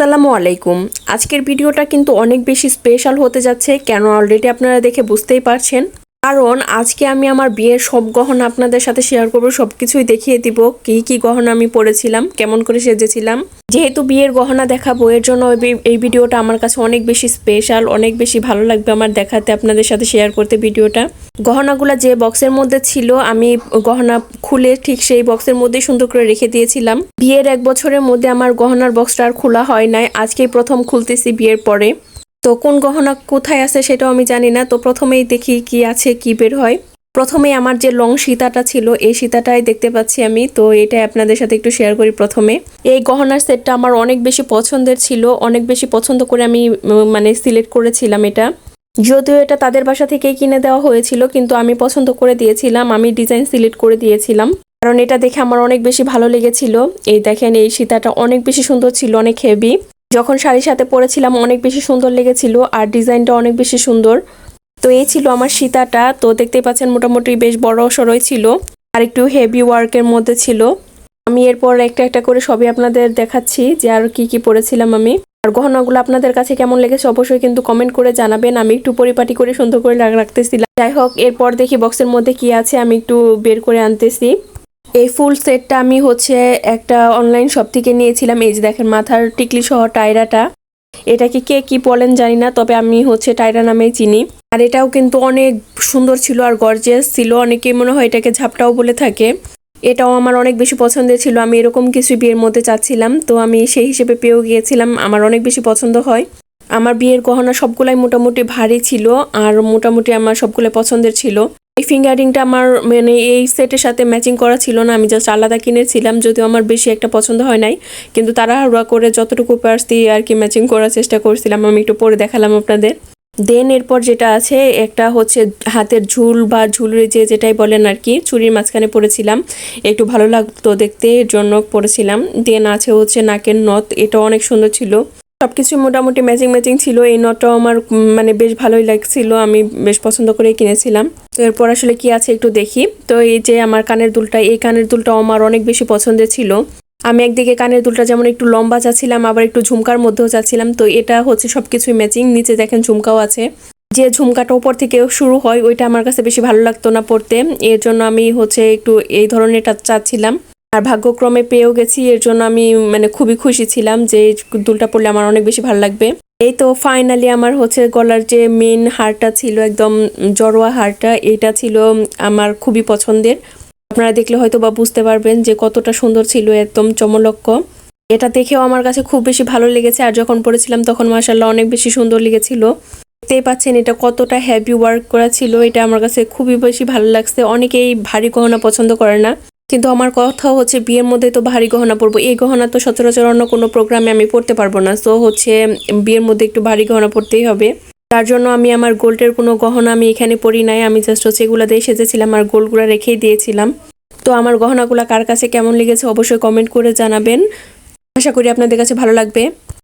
আসসালামু আলাইকুম। আজকের ভিডিওটা কিন্তু অনেক বেশি স্পেশাল হতে যাচ্ছে, কেন অলরেডি আপনারা দেখে বুঝতেই পারছেন। কারণ আজকে আমি আমার বিয়ের সব গহনা আপনাদের সাথে শেয়ার করব সব কিছুই দেখিয়ে দিব কি কি গহনা আমি পরেছিলাম, কেমন করে সেজেছিলাম। যেহেতু বিয়ের গহনা দেখাবো, এর জন্য এই ভিডিওটা আমার কাছে অনেক বেশি স্পেশাল অনেক বেশি ভালো লাগবে আমার দেখাতে, আপনাদের সাথে শেয়ার করতে ভিডিওটা। গহনাগুলো যে বক্সের মধ্যে ছিল, আমি গহনা খুলে ঠিক সেই বক্সের মধ্যেই সুন্দর করে রেখে দিয়েছিলাম। বিয়ের এক বছরের মধ্যে আমার গহনার বক্সটা আর খোলা হয় নাই, আজকেই প্রথম খুলতেছি বিয়ের পরে। তো কোন গহনা কোথায় আছে সেটাও আমি জানি না। তো প্রথমেই দেখি কি আছে, কি বের হয়। প্রথমে আমার যে লং সীতাটা ছিল, এই সীতাটাই দেখতে পাচ্ছি আমি। তো এটাই আপনাদের সাথে একটু শেয়ার করি প্রথমে। এই গহনার সেটটা আমার অনেক বেশি পছন্দের ছিল। অনেক বেশি পছন্দ করে আমি মানে সিলেক্ট করেছিলাম এটা। যদিও এটা তাদের বাসা থেকেই কিনে দেওয়া হয়েছিল, কিন্তু আমি পছন্দ করে দিয়েছিলাম। আমি ডিজাইন সিলেক্ট করে দিয়েছিলাম। কারণ এটা দেখে আমার অনেক বেশি ভালো লেগেছিল। এই দেখেন, এই সীতাটা অনেক বেশি সুন্দর ছিল, অনেক হেভি যখন শাড়ির সাথে পরেছিলাম, অনেক বেশি সুন্দর লেগেছিল আর ডিজাইনটা অনেক বেশি সুন্দর। তো এই ছিল আমার সীতাটা। তো দেখতেই পাচ্ছেন, মোটামুটি বেশ বড় সড়ই ছিল আর একটু হেভি ওয়ার্কের মধ্যে ছিল। আমি এরপর একটা একটা করে সবই আপনাদের দেখাচ্ছি যে আর কি কি পরেছিলাম আমি। আর গহনাগুলো আপনাদের কাছে কেমন লেগেছে অবশ্যই কিন্তু কমেন্ট করে জানাবেন। আমি একটু পরিপাটি করে সুন্দর করে রাখ- রাখতেছিলাম। যাই হোক, এরপর দেখি বক্সের মধ্যে কি আছে, আমি একটু বের করে আনতেছি। এই ফুল সেটটা আমি হচ্ছে একটা অনলাইন শপ থেকে নিয়েছিলাম। এই যে দেখেন মাথার টিকলি সহ টায়রাটা এটাকে কে কি বলেন জানি না, তবে আমি হচ্ছে টায়রা নামেই চিনি। আর এটাও কিন্তু অনেক সুন্দর ছিল আর গর্জিয়াস ছিল। অনেকেই মনে হয় এটাকে ঝাপটাও বলে থাকে। এটাও আমার অনেক বেশি পছন্দের ছিল। আমি এরকম কিছু বিয়ের মধ্যে চাচ্ছিলাম। তো আমি সেই হিসেবে পেয়েও গিয়েছিলাম। আমার অনেক বেশি পছন্দ হয়। আমার বিয়ের গহনা সবগুলাই মোটামুটি ভারী ছিল। আর মোটামুটি আমার সবগুলো পছন্দের ছিল। ফিঙ্গারিংটা আমার মানে এই সেটের সাথে ম্যাচিং করা ছিল না। আমি জাস্ট আলাদা কিনেছিলাম, যদিও আমার বেশি একটা পছন্দ হয় নাই। কিন্তু তাড়াহুড়া করে যতটুকু পারছি আর কি ম্যাচিং করার চেষ্টা করছিলাম, আমি একটু পরে দেখালাম আপনাদের। দেন এরপর যেটা আছে, একটা হচ্ছে হাতের ঝুল বা ঝুলের যে যেটাই বলেন আর কি, চুরির মাঝখানে পরেছিলাম। একটু ভালো লাগতো দেখতে, এর জন্য পরেছিলাম। দেন আছে হচ্ছে নাকের নথ, এটা অনেক সুন্দর ছিল। সবকিছু মোটামুটি ম্যাচিং ম্যাচিং ছিল। এই নটটাও আমার মানে বেশ ভালোই লাগছিল। আমি বেশ পছন্দ করে কিনেছিলাম। তো এরপর আসলে কি আছে একটু দেখি। তো এই যে আমার কানের দুলটা, এই কানের দুলটাও আমার অনেক বেশি পছন্দের ছিল। আমি একদিকে কানের দুলটা যেমন একটু লম্বা চাচ্ছিলাম, আবার একটু ঝুমকার মধ্যেও চাচ্ছিলাম। তো এটা হচ্ছে সবকিছুই ম্যাচিং নিচে দেখেন ঝুমকাও আছে। যে ঝুমকাটা ওপর থেকে শুরু হয়, ওইটা আমার কাছে বেশি ভালো লাগতো না পড়তে। এর জন্য আমি হচ্ছে একটু এই ধরনেরটা চাচ্ছিলাম। আর ভাগ্যক্রমে পেয়েও গেছি, এর জন্য আমি মানে খুবই খুশি ছিলাম যে দুলটা পরলে আমার অনেক বেশি ভালো লাগবে। এই তো ফাইনালি আমার হচ্ছে গলার যে মেন হারটা ছিল, একদম জড়োয়া হারটা, এটা ছিল আমার খুবই পছন্দের। আপনারা দেখলে হয়তো বা বুঝতে পারবেন যে কতটা সুন্দর ছিল, একদম চমলক্ষ এটা দেখেও আমার কাছে খুব বেশি ভালো লেগেছে, আর যখন পড়েছিলাম তখন মাসাল্লাহ অনেক বেশি সুন্দর লেগেছিল। দেখতেই পাচ্ছেন এটা কতটা হ্যাভি ওয়ার্ক করা ছিল, এটা আমার কাছে খুবই বেশি ভালো লাগছে। অনেকেই ভারী গহনা পছন্দ করে না। কিন্তু আমার কথা হচ্ছে বিয়ের মধ্যে তো ভারী গহনা পরবো। এই গহনা তো সচরাচর অন্য কোনো প্রোগ্রামে আমি পড়তে পারব না। সো হচ্ছে বিয়ের মধ্যে একটু ভারী গহনা পরতেই হবে। তার জন্য আমি আমার গোল্ডের কোনো গহনা আমি এখানে পরি নাই। আমি জাস্ট হচ্ছে এগুলো দিয়ে সেজেছিলাম আর গোল্ডগুলো রেখেই দিয়েছিলাম। তো আমার গহনাগুলো কার কাছে কেমন লেগেছে অবশ্যই কমেন্ট করে জানাবেন। আশা করি আপনাদের কাছে ভালো লাগবে।